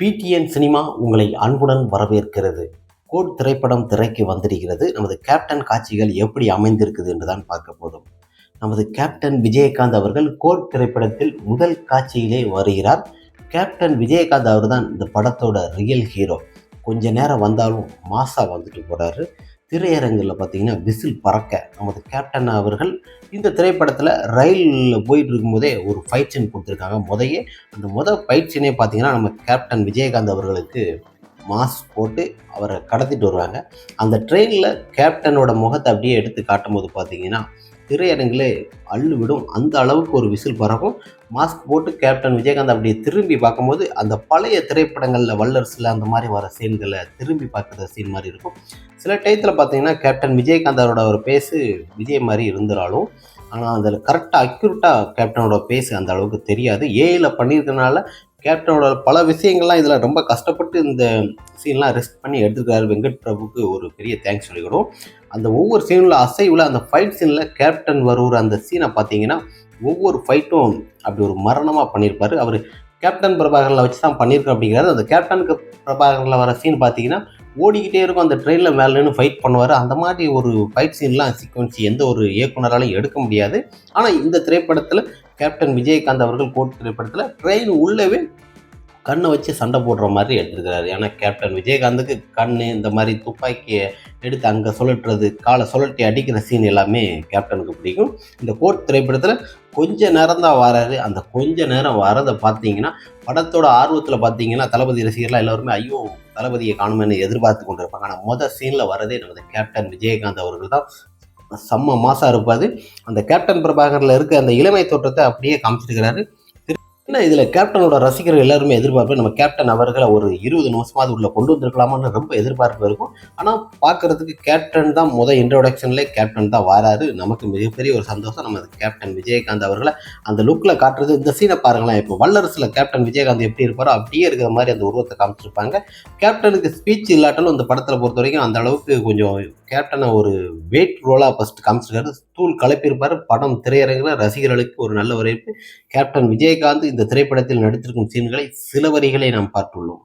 PTN cinema உங்களை அன்புடன் வரவேற்கிறது. கோட் திரைப்படம் திரைக்கு வந்திருக்கிறது. நமது கேப்டன் காட்சிகள் எப்படி அமைந்திருக்குது என்று தான் பார்க்க போதும் நமது கேப்டன் விஜயகாந்த் அவர்கள் கோட் திரைப்படத்தில் முதல் காட்சியிலே வருகிறார். கேப்டன் விஜயகாந்த் அவர் தான் இந்த படத்தோட ரியல் ஹீரோ கொஞ்ச நேரம் வந்தாலும் மாசா வந்துட்டு போகிறாரு திரையரங்கில் பார்த்தீங்கன்னா விசில் பறக்க நமது கேப்டன் அவர்கள் இந்த திரைப்படத்தில் ரயிலில் போயிட்டு இருக்கும்போதே ஒரு ஃபைட் சீன் கொடுத்துருக்காங்க. முதையே அந்த முத ஃபைட் சீனே பார்த்தீங்கன்னா நம்ம கேப்டன் விஜயகாந்த் அவர்களுக்கு மாஸ்க் போட்டு அவரை கடத்திட்டு வருவாங்க. அந்த ட்ரெயினில் கேப்டனோட முகத்தை அப்படியே எடுத்து காட்டும் போது பார்த்தீங்கன்னா திரையரங்கிலே அள்ளு விடும் அந்த அளவுக்கு ஒரு விசில் பறக்கும். மாஸ்க் போட்டு கேப்டன் விஜயகாந்த் அப்படியே திரும்பி பார்க்கும்போது அந்த பழைய திரைப்படங்களில் வல்லரசில் அந்த மாதிரி வர சீன்களை திரும்பி பார்க்குற சீன் மாதிரி இருக்கும். சில டயத்தில் பார்த்தீங்கன்னா கேப்டன் விஜயகாந்த் அவரோட ஒரு பேசு விஜய் மாதிரி இருந்தாலும் ஆனால் அதில் கரெக்டாக அக்யூரட்டாக கேப்டனோட பேசு அந்த அளவுக்கு தெரியாது. ஏஐயில் பண்ணியிருக்கனால கேப்டனோட பல விஷயங்கள்லாம் இதில் ரொம்ப கஷ்டப்பட்டு இந்த சீன்லாம் ரெஸ்ட் பண்ணி எடுத்துருக்காரு வெங்கட் பிரபுக்கு ஒரு பெரிய தேங்க்ஸ் சொல்லிக்கிறோம். அந்த ஒவ்வொரு சீனில் அசைவில் அந்த ஃபைட் சீனில் கேப்டன் வருவர் அந்த சீனை பார்த்தீங்கன்னா ஒவ்வொரு ஃபைட்டும் அப்படி ஒரு மரணமாக பண்ணியிருப்பார். அவர் கேப்டன் பிரபாகரில் வச்சு தான் பண்ணியிருக்கோம் அப்படிங்கிறது அந்த கேப்டனுக்கு பிரபாகரில் வர சீன் பார்த்தீங்கன்னா ஓடிக்கிட்டே இருக்கும். அந்த ட்ரெயினில் மேலே நின்று ஃபைட் பண்ணுவார். அந்த மாதிரி ஒரு ஃபைட் சீன்லாம் சீக்வன்ஸ் எந்த ஒரு இயக்குனராலையும் எடுக்க முடியாது. ஆனால் இந்த திரைப்படத்தில் கேப்டன் விஜயகாந்த் அவர்கள் கோட் திரைப்படத்தில் ட்ரெயின் உள்ளவே கண்ணை வச்சு சண்டை போடுற மாதிரி எடுத்திருக்கிறாரு. ஏன்னா கேப்டன் விஜயகாந்துக்கு கண் இந்த மாதிரி துப்பாக்கியை எடுத்து அங்கே சுழட்டுறது காலை சுழட்டி அடிக்கிற சீன் எல்லாமே கேப்டனுக்கு பிடிக்கும். இந்த கோட் திரைப்படத்தில் கொஞ்ச நேரம் தான் வராரு. அந்த கொஞ்ச நேரம் வரதை பார்த்தீங்கன்னா படத்தோட ஆர்வத்தில் பார்த்தீங்கன்னா தளபதி ரசிகர்லாம் எல்லாருமே ஐயோ தளபதியை காணுமேனு எதிர்பார்த்து கொண்டு இருப்பாங்க ஆனால் மொதல் சீனில் வரதே நமது கேப்டன் விஜயகாந்த் அவர்கள் தான் செம்ம மாசாக இருப்பார். அந்த கேப்டன் பிரபாகரில் இருக்க அந்த இளமை தோற்றத்தை அப்படியே காமிச்சிருக்கிறாரு. ஏன்னா இதில் கேப்டனோட ரசிகர்கள் எல்லாருமே எதிர்பார்ப்பு நம்ம கேப்டன் அவர்களை ஒரு இருபது நிமிஷமாவது உள்ள கொண்டு வந்திருக்கலாமான்னு ரொம்ப எதிர்பார்ப்பு இருக்கும். ஆனால் பார்க்கறதுக்கு கேப்டன் தான் முதல் இன்ட்ரோடக்ஷன்லேயே கேப்டன் தான் வராரு. நமக்கு மிகப்பெரிய ஒரு சந்தோஷம். நம்ம கேப்டன் விஜயகாந்த் அவர்களை அந்த லுக்கில் காட்டுறது இந்த சீனை பாருங்களேன். இப்போ வல்லரசில் கேப்டன் விஜயகாந்த் எப்படி இருப்பாரோ அப்படியே இருக்கிற மாதிரி அந்த உருவத்தை காமிச்சிருப்பாங்க. கேப்டனுக்கு ஸ்பீச் இல்லாட்டாலும் இந்த படத்தில் பொறுத்த வரைக்கும் அந்த அளவுக்கு கொஞ்சம் கேப்டனை ஒரு வெயிட் ரோலாக ஃபஸ்ட் காமிச்சிருக்காரு. தூள் கலப்பியிருப்பார். படம் திரையரங்கில் ரசிகர்களுக்கு ஒரு நல்ல வரவேற்பு கேப்டன் விஜயகாந்த் இந்த திரைப்படத்தில் நடித்திருக்கும் சீன்களை சில வரிகளை நாம் பார்த்துள்ளோம்.